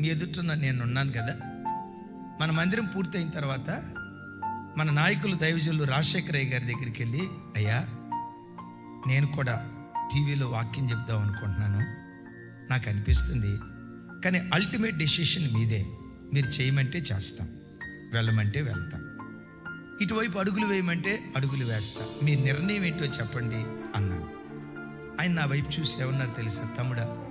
మీ ఎదుట నేను ఉన్నాను కదా. మన మందిరం పూర్తయిన తర్వాత మన నాయకులు దైవజనులు రాజశేఖరయ్య గారి దగ్గరికి వెళ్ళి అయ్యా నేను కూడా టీవీలో వాక్యం చెప్దాం అనుకుంటున్నాను. నాకు అనిపిస్తుంది. కానీ అల్టిమేట్ డెసిషన్ మీదే. మీరు చేయమంటే చేస్తాం. వెళ్ళమంటే వెళ్తాం. ఇటువైపు అడుగులు వేయమంటే అడుగులు వేస్తాం. మీ నిర్ణయం ఏంటో చెప్పండి అన్నాను. ఆయన నా వైపు చూసి ఏమన్నారు తెలుసా తమ్ముడా?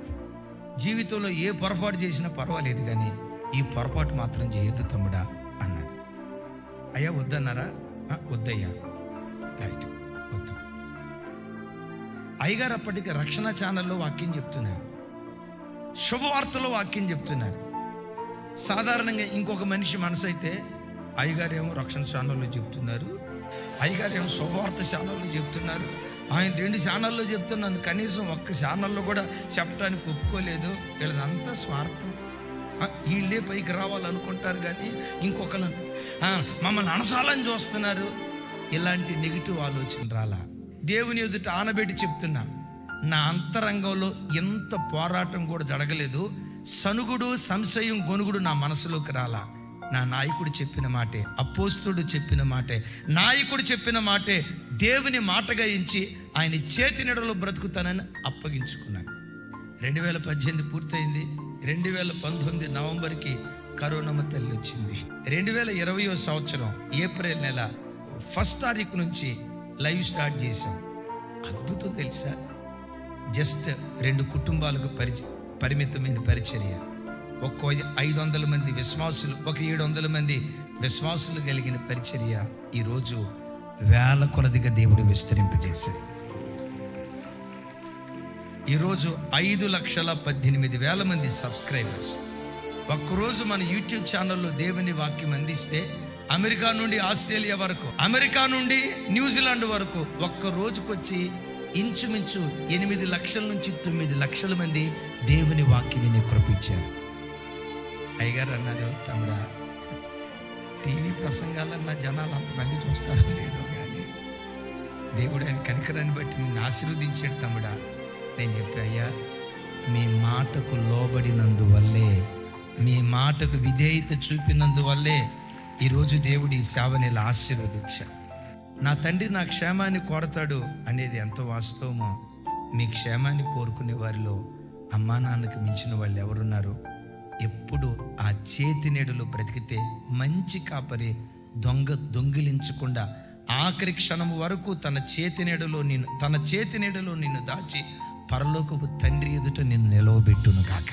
జీవితంలో ఏ పొరపాటు చేసినా పర్వాలేదు కానీ ఈ పొరపాటు మాత్రం చేయొద్దు తమ్ముడా అన్నాడు. అయ్యా వద్దన్నారా? వద్దయ్యా. రైట్ వద్దు. అయ్యగారు అప్పటికి రక్షణ ఛానల్లో వాక్యం చెప్తున్నారు. శుభవార్తలో వాక్యం చెప్తున్నారు. సాధారణంగా ఇంకొక మనిషి మనసు అయితే అయ్యగారు ఏమో రక్షణ ఛానల్లో చెప్తున్నారు అయ్యగారు ఏమో శుభవార్త ఛానల్లో చెప్తున్నారు ఆయన రెండు ఛానల్లో చెప్తున్నాను. కనీసం ఒక్క ఛానల్లో కూడా చెప్పడానికి ఒప్పుకోలేదు. వీళ్ళదంతా స్వార్థం. వీళ్ళే పైకి రావాలనుకుంటారు కానీ ఇంకొకరు మమ్మల్ని అనసాలని చూస్తున్నారు. ఇలాంటి నెగిటివ్ ఆలోచన రాలా. దేవుని ఎదుట ఆనబెట్టి చెప్తున్నా నా అంతరంగంలో ఎంత పోరాటం కూడా జరగలేదు. సనుగుడు సంశయం గొనుగుడు నా మనసులోకి రాలా. నా నాయకుడు చెప్పిన మాటే అపోస్తుడు చెప్పిన మాటే నాయకుడు చెప్పిన మాటే దేవుని మాటగా ఎంచి ఆయన చేతి నీడలో బ్రతుకుతానని అప్పగించుకున్నాను రెండు వేల పద్దెనిమిది పూర్తయింది. రెండు వేల పంతొమ్మిది నవంబర్కి కరోనమ్మ తల్లి వచ్చింది. రెండు వేల ఇరవయో సంవత్సరం ఏప్రిల్ నెల ఫస్ట్ తారీఖు నుంచి లైవ్ స్టార్ట్ చేశాం. అద్భుతం తెలుసా? జస్ట్ రెండు కుటుంబాలకు పరి పరిమితమైన పరిచర్య. ఒక్కో ఐదు వందల మంది విశ్వాసులు ఒక ఏడు వందల మంది విశ్వాసులు కలిగిన పరిచర్య ఈరోజు వేల కొలదిగా దేవుడు విస్తరింపజేశారు ఈరోజు ఐదు లక్షల పద్దెనిమిది వేల మంది సబ్స్క్రైబర్స్. ఒక్కరోజు మన యూట్యూబ్ ఛానల్లో దేవుని వాక్యం అందిస్తే అమెరికా నుండి ఆస్ట్రేలియా వరకు అమెరికా నుండి న్యూజిలాండ్ వరకు ఒక్క రోజుకొచ్చి ఇంచుమించు ఎనిమిది లక్షల నుంచి తొమ్మిది లక్షల మంది దేవుని వాక్యం విని కృపించారు. అయ్యగారు అన్నారు తమ్ముడా టీవీ ప్రసంగాలన్నా జనాలు అంతమంది చూస్తారో లేదో కానీ దేవుడు ఆయన కనికరాన్ని బట్టి నిన్ను ఆశీర్వదించాడు తమ్ముడా. నేను చెప్పా అయ్యా మీ మాటకు లోబడినందువల్లే మీ మాటకు విధేయత చూపినందువల్లే ఈరోజు దేవుడు ఈ సేవని ఇలా ఆశీర్వదించాడు. నా తండ్రి నా క్షేమాన్ని కోరతాడు అనేది ఎంత వాస్తవమో మీ క్షేమాన్ని కోరుకునే వారిలో అమ్మా నాన్నకు మించిన వాళ్ళు ఎవరున్నారు? ఎప్పుడు ఆ చేతి నీడలో బ్రతికితే మంచి కాపరి దొంగ దొంగిలించకుండా ఆఖరి క్షణం వరకు తన చేతి నీడలో నిన్ను తన చేతి నీడలో నిన్ను దాచి పరలోకపు తండ్రి ఎదుట నిన్ను నిలవబెట్టును కాక